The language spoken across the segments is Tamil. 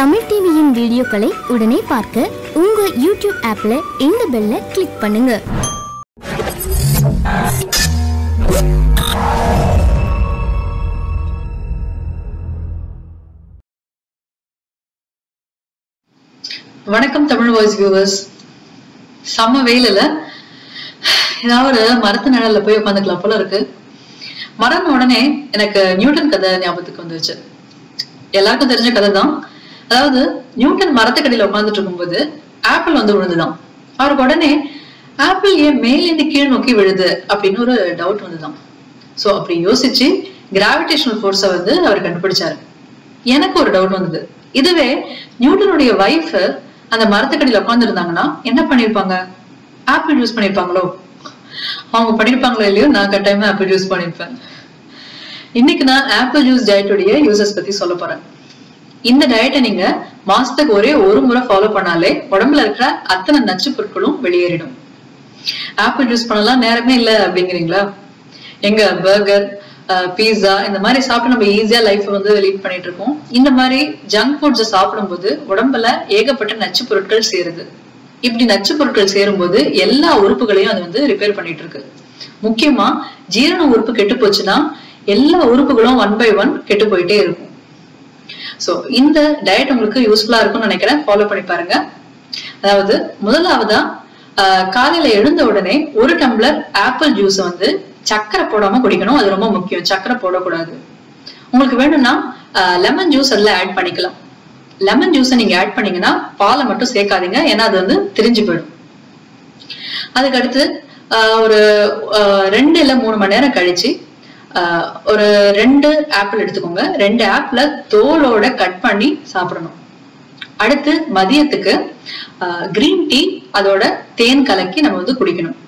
தமிழ் டிவியின் வீடியோக்களை உடனே பார்க்க உங்க யூடியூப் ஆப்ல இந்த பெல்ல கிளிக் பண்ணுங்க. வணக்கம் தமிழ் வாய்ஸ் வியூவர்ஸ் செம்ம வெயிலில் ஏதாவது மரத்து நிழல்ல போய் உட்காந்துக்கலாம் போல இருக்கு. மரம் உடனே எனக்கு நியூட்டன் கதை ஞாபகத்துக்கு வந்துருச்சு. எல்லாருக்கும் தெரிஞ்ச கதை தான் அதாவது நியூட்டன் மரத்துக்கடியில உட்காந்துட்டு இருக்கும்போது ஆப்பிள் வந்து விழுந்துதான். அவருக்கு உடனே ஆப்பிள் ஏன் மேலேருந்து கீழ் நோக்கி விழுது? அப்படின்னு ஒரு டவுட் வந்துதான். ஸோ அப்படி யோசிச்சு கிராவிடேஷனல் ஃபோர்ஸை வந்து அவர் கண்டுபிடிச்சாரு. எனக்கு ஒரு டவுட் வந்தது. இதுவே நியூட்டனுடைய வைஃப் அந்த மரத்துக்கடியில் உட்காந்துருந்தாங்கன்னா என்ன பண்ணிருப்பாங்க? ஆப்பிள் யூஸ் பண்ணிருப்பாங்களோ? அவங்க பண்ணிருப்பாங்களோ இல்லையோ நான் கட்டாயமா ஆப்பிள் யூஸ் பண்ணிருப்பேன். இன்னைக்கு நான் ஆப்பிள் ஜூஸ் டயட்டுடைய யூசஸ் பத்தி சொல்ல போறேன். இந்த டயட்டை நீங்க மாசத்துக்கு ஒரே ஒரு முறை ஃபாலோ பண்ணாலே உடம்புல இருக்கிற அத்தனை நச்சு பொருட்களும் வெளியேறிடும். ஆப்பிள் ஜூஸ் பண்ணலாம் நேரமே இல்லை அப்படிங்கிறீங்களா? எங்க பர்கர் பீஸா இந்த மாதிரி சாப்பிட்டு நம்ம ஈஸியா லைஃப் வந்து லீட் பண்ணிட்டு இருக்கோம். இந்த மாதிரி ஜங்க் ஃபுட்ஸ் சாப்பிடும்போது உடம்புல ஏகப்பட்ட நச்சு பொருட்கள் சேருது. இப்படி நச்சு பொருட்கள் சேரும்போது எல்லா உறுப்புகளையும் அது வந்து ரிப்பேர் பண்ணிட்டு இருக்கு. முக்கியமா ஜீரண உறுப்பு கெட்டு போச்சுன்னா எல்லா உறுப்புகளும் ஒன் பை ஒன் கெட்டு போயிட்டே இருக்கும். சோ இந்த டயட் உங்களுக்கு யூஸ்ஃபுல்லா இருக்கும்னு நினைக்கிறேன். ஃபாலோ பண்ணி பாருங்க. அதாவது முதலாவதா ஆஹ் காலையில எழுந்த உடனே ஒரு டம்ளர் ஆப்பிள் ஜூஸ் வந்து சக்கரை போடாம குடிக்கணும். அது ரொம்ப முக்கியம். சக்கரை போடக்கூடாது. உங்களுக்கு வேணும்னா லெமன் ஜூஸ் அதுல ஆட் பண்ணிக்கலாம். லெமன் ஜூஸை நீங்க ஆட் பண்ணீங்கன்னா பாலை மட்டும் சேர்க்காதீங்க. ஏன்னா அது வந்து திரிஞ்சு போயிடும். அதுக்கடுத்து ஒரு ரெண்டு இல்ல மூணு மணி நேரம் கழிச்சு ஒரு ரெண்டு ஆப்பிள் எடுத்துக்கோங்க. ரெண்டு ஆப்பிள தோலோட கட் பண்ணி சாப்பிடணும். அடுத்து மதியத்துக்கு கிரீன் டீ அதோட தேன் கலக்கி நம்ம வந்து குடிக்கணும்.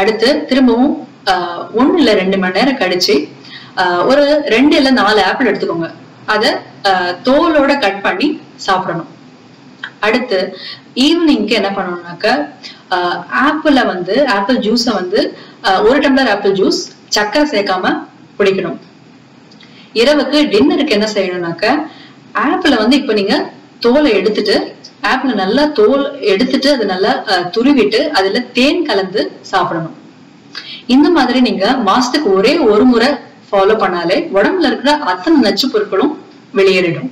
அடுத்து திரும்பவும் ஆஹ் ஒண்ணு இல்ல ரெண்டு மணி நேரம் கழிச்சு ஆஹ் ஒரு ரெண்டு இல்ல நாலு ஆப்பிள் எடுத்துக்கோங்க. அத ஆஹ் தோலோட கட் பண்ணி சாப்பிடணும். அடுத்து ஈவினிங்க்கு என்ன பண்ணணும்னாக்க ஆப்பிள வந்து ஆப்பிள் ஜூஸை வந்து ஒரு டம்ளர் ஆப்பிள் ஜூஸ் சக்கரை சேர்க்காம குடிக்கணும். இரவுக்கு டின்னருக்கு என்ன செய்யணும்னாக்க ஆப்பிள வந்து இப்ப நீங்க தோலை எடுத்துட்டு ஆப்பிள் நல்லா தோல் எடுத்துட்டு அதை நல்லா அஹ், துருவிட்டு அதுல தேன் கலந்து சாப்பிடணும். இந்த மாதிரி நீங்க மாசத்துக்கு ஒரே ஒரு முறை ஃபாலோ பண்ணாலே உடம்புல இருக்கிற அத்தனை நச்சு பொருட்களும் வெளியேறிடும்.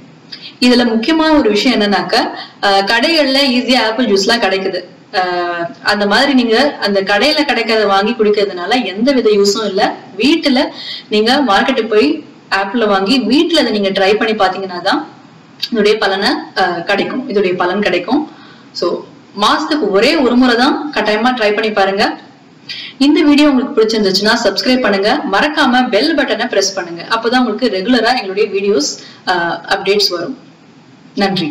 இதுல முக்கியமான ஒரு விஷயம் என்னன்னாக்க கடைகள்ல ஈஸியா ஆப்பிள் ஜூஸ் எல்லாம் கிடைக்குது. அந்த மாதிரி நீங்க அந்த கடையில கிடைக்கிறத வாங்கி குடிக்கிறதுனால எந்த வித யூஸும் இல்ல. வீட்டுல நீங்க மார்க்கெட்டுக்கு போய் ஆப்ல வாங்கி வீட்டுல அதை நீங்க ட்ரை பண்ணி பாத்தீங்கன்னா தான் இதோடைய பலனை கிடைக்கும். இதோடைய பலன் கிடைக்கும். ஸோ மாசத்துக்கு ஒரே ஒரு முறை தான் கட்டாயமா ட்ரை பண்ணி பாருங்க. இந்த வீடியோ உங்களுக்கு பிடிச்சிருந்துச்சுன்னா சப்ஸ்கிரைப் பண்ணுங்க. மறக்காம பெல் பட்டனை பிரஸ் பண்ணுங்க. அப்பதான் உங்களுக்கு ரெகுலரா எங்களுடைய வீடியோஸ் அப்டேட்ஸ் வரும். நன்றி.